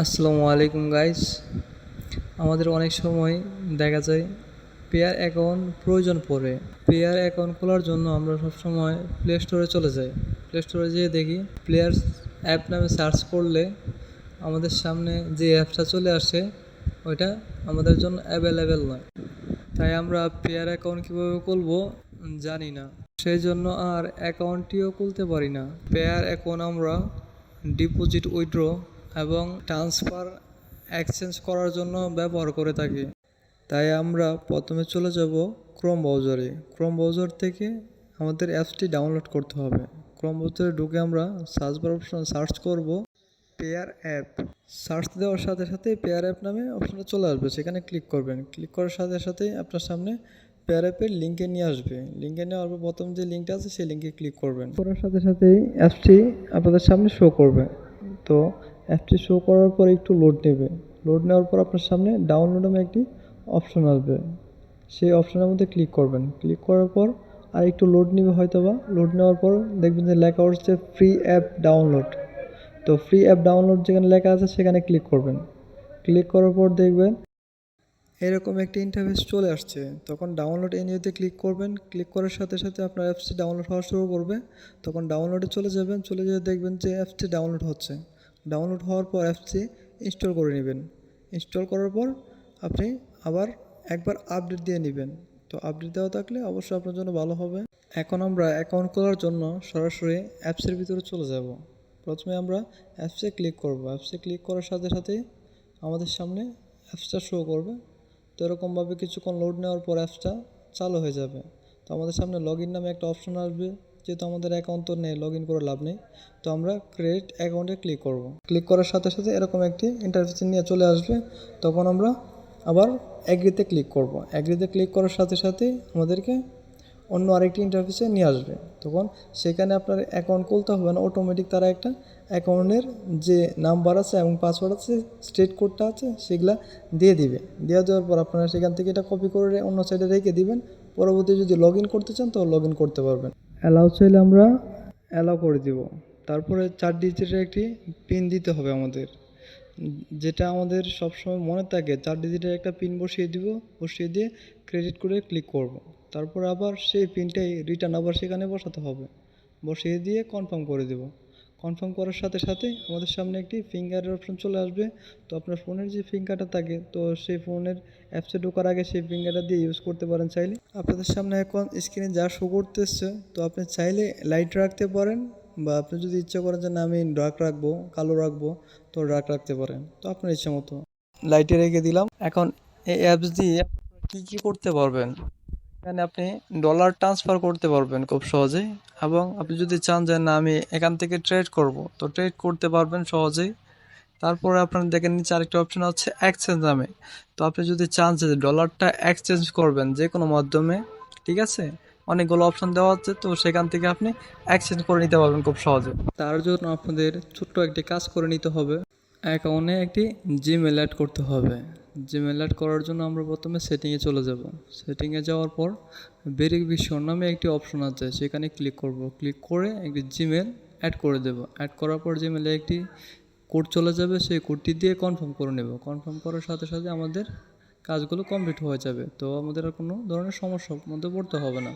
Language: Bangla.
আসসালামু আলাইকুম গাইস আমাদের অনেক সময় দেখা যায় পেয়ার অ্যাকাউন্ট প্রয়োজন পড়ে। পেয়ার অ্যাকাউন্ট খোলার জন্য আমরা সবসময় প্লে স্টোরে চলে যাই। প্লে স্টোরে যেয়ে দেখি প্লেয়ার্স অ্যাপ নামে সার্চ করলে আমাদের সামনে যে অ্যাপসটা চলে আসে, ওইটা আমাদের জন্য অ্যাভেলেবেল নয়। তাই আমরা পেয়ার অ্যাকাউন্ট কীভাবে খুলবো জানি না। সেই জন্য আর অ্যাকাউন্টটিও খুলতে পারি না। পেয়ার অ্যাকাউন্ট আমরা ডিপোজিট উইথড্র এবং ট্রান্সফার এক্সচেঞ্জ করার জন্য ব্যবহার করে থাকি। তাই আমরা প্রথমে চলে যাব ক্রোম ব্রাউজারে ক্রোম ব্রাউজার থেকে আমাদের অ্যাপসটি ডাউনলোড করতে হবে। ক্রোম ব্রাউজারে ঢুকে আমরা সার্চ বার অপশন সার্চ করব পেয়ার অ্যাপ সার্চ দেওয়ার সাথে সাথে পেয়ার অ্যাপ নামে অপশনটা চলে আসবে। সেখানে ক্লিক করবেন। ক্লিক করার সাথে সাথে আপনার সামনে পেয়ার অ্যাপের লিঙ্কে নিয়ে আসবে। লিঙ্কে নেওয়ার পর প্রথম যে লিঙ্কটা আছে, সেই লিঙ্কে ক্লিক করবেন। করার সাথে সাথেই অ্যাপসটি আপনাদের সামনে শো করবে। তো অ্যাপটি শো করার পর একটু লোড নেবে। লোড নেওয়ার পর আপনার সামনে ডাউনলোড নামে একটি অপশন আসবে। সেই অপশনের মধ্যে ক্লিক করবেন। ক্লিক করার পর আর একটু লোড নেবে হয়তো বা লোড নেওয়ার পর দেখবেন যে লেখা হচ্ছে ফ্রি অ্যাপ ডাউনলোড তো ফ্রি অ্যাপ ডাউনলোড যেখানে লেখা আছে সেখানে ক্লিক করবেন। ক্লিক করার পর দেখবেন এরকম একটি ইন্টারফেস চলে আসছে। তখন ডাউনলোড এনিওতে ক্লিক করবেন। ক্লিক করার সাথে সাথে আপনার অ্যাপসটি ডাউনলোড হওয়া শুরু করবে। তখন ডাউনলোডে চলে যাবেন। চলে যেয়ে দেখবেন যে অ্যাপসটি ডাউনলোড হচ্ছে। ডাউনলোড হওয়ার পর অ্যাপসটি ইনস্টল করে নেবেন। ইনস্টল করার পর আপনি আবার একবার আপডেট দিয়ে নেবেন। তো আপডেট দেওয়া থাকলে অবশ্যই আপনার জন্য ভালো হবে। এখন আমরা অ্যাকাউন্ট খোলার জন্য সরাসরি অ্যাপসের ভিতরে চলে যাব। প্রথমে আমরা অ্যাপসে ক্লিক করব। অ্যাপসে ক্লিক করার সাথে সাথেই আমাদের সামনে অ্যাপসটা শো করবে। তো এরকমভাবে কিছুক্ষণ লোড নেওয়ার পর অ্যাপসটা চালু হয়ে যাবে। তো আমাদের সামনে লগ ইন নামে একটা অপশন আসবে। যেহেতু আমাদের অ্যাকাউন্ট তো নেই লগ ইন করে লাভ নেই, তো আমরা ক্রেডিট অ্যাকাউন্টে ক্লিক করব। ক্লিক করার সাথে সাথে এরকম একটি ইন্টারফেস নিয়ে চলে আসবে, তখন আমরা আবার অ্যাগ্রিতে ক্লিক করব। অ্যাগ্রিতে ক্লিক করার সাথে সাথে আমাদেরকে অন্য আরেকটি ইন্টারফেসে নিয়ে আসবে। তখন সেখানে আপনার অ্যাকাউন্ট খুলতে হবে না অটোমেটিক তারা একটা অ্যাকাউন্টের যে নাম্বার আছে এবং পাসওয়ার্ড আছে স্টেট কোডটা আছে, সেগুলা দিয়ে দিবে। দেওয়া দেওয়ার পর আপনারা সেখান থেকে এটা কপি করে অন্য সাইডে রেখে দিবেন। পরবর্তী যদি লগ করতে চান, তো লগ করতে পারবেন। অ্যালাউ চাইলে আমরা অ্যালাউ করে দিব। তারপরে চার ডিজিটের একটি পিন দিতে হবে আমাদের। যেটা আমাদের সবসময় মনে থাকে, চার ডিজিটের একটা পিন বসিয়ে দিব, বসিয়ে দিয়ে ক্রেডিট করে ক্লিক করব। তারপর আবার সেই পিনটাই রিটার্ন আবার সেখানে বসাতে হবে। বসিয়ে দিয়ে কনফার্ম করে দেব। কনফার্ম করার সাথে সাথে আমাদের সামনে একটি ফিঙ্গারের অপশন চলে আসবে। তো আপনার ফোনের যে ফিঙ্গারটা থাকে, তো সেই ফোনের অ্যাপসে ঢোকার আগে সেই ফিঙ্গারটা দিয়ে ইউজ করতে পারেন চাইলে। আপনাদের সামনে এখন স্ক্রিনে যা শো করতেছে, তো আপনি চাইলে লাইট রাখতে পারেন বা আপনি যদি ইচ্ছা করেন যে না, আমি ডার্ক রাখব, কালো রাখব, তো ডার্ক রাখতে পারেন। তো আপনার ইচ্ছা মতো। লাইটে রেখে দিলাম। এখন এই অ্যাপস দিয়ে কী কী করতে পারবেন? এখানে আপনি ডলার ট্রান্সফার করতে পারবেন খুব সহজেই এবং আপনি যদি চান যে না, আমি এখান থেকে ট্রেড করব, তো ট্রেড করতে পারবেন সহজেই। তারপরে আপনার দেখেন নিচে আরেকটা অপশন হচ্ছে এক্সচেঞ্জ নামে। তো আপনি যদি চান যে ডলারটা এক্সচেঞ্জ করবেন যে কোনো মাধ্যমে, ঠিক আছে? অনেকগুলো অপশন দেওয়া হচ্ছে তো সেখান থেকে আপনি এক্সচেঞ্জ করে নিতে পারবেন খুব সহজে। তার জন্য আপনাদের ছোট্ট একটি কাজ করে নিতে হবে। অ্যাকাউন্টে একটি জিমেল অ্যাড করতে হবে। জিমেল অ্যাড করার জন্য আমরা প্রথমে সেটিংয়ে চলে যাব। সেটিংয়ে যাওয়ার পর ভেরিফিকেশন নামে একটি অপশন আছে, সেখানে ক্লিক করব। ক্লিক করে একটি জিমেল অ্যাড করে দেব। অ্যাড করার পর জিমেলে একটি কোড চলে যাবে, সেই কোডটি দিয়ে কনফার্ম করে নেব। কনফার্ম করার সাথে সাথে আমাদের কাজগুলো কমপ্লিট হয়ে যাবে। তো আমাদের আর কোনো ধরনের সমস্যার মধ্যে পড়তে হবে না।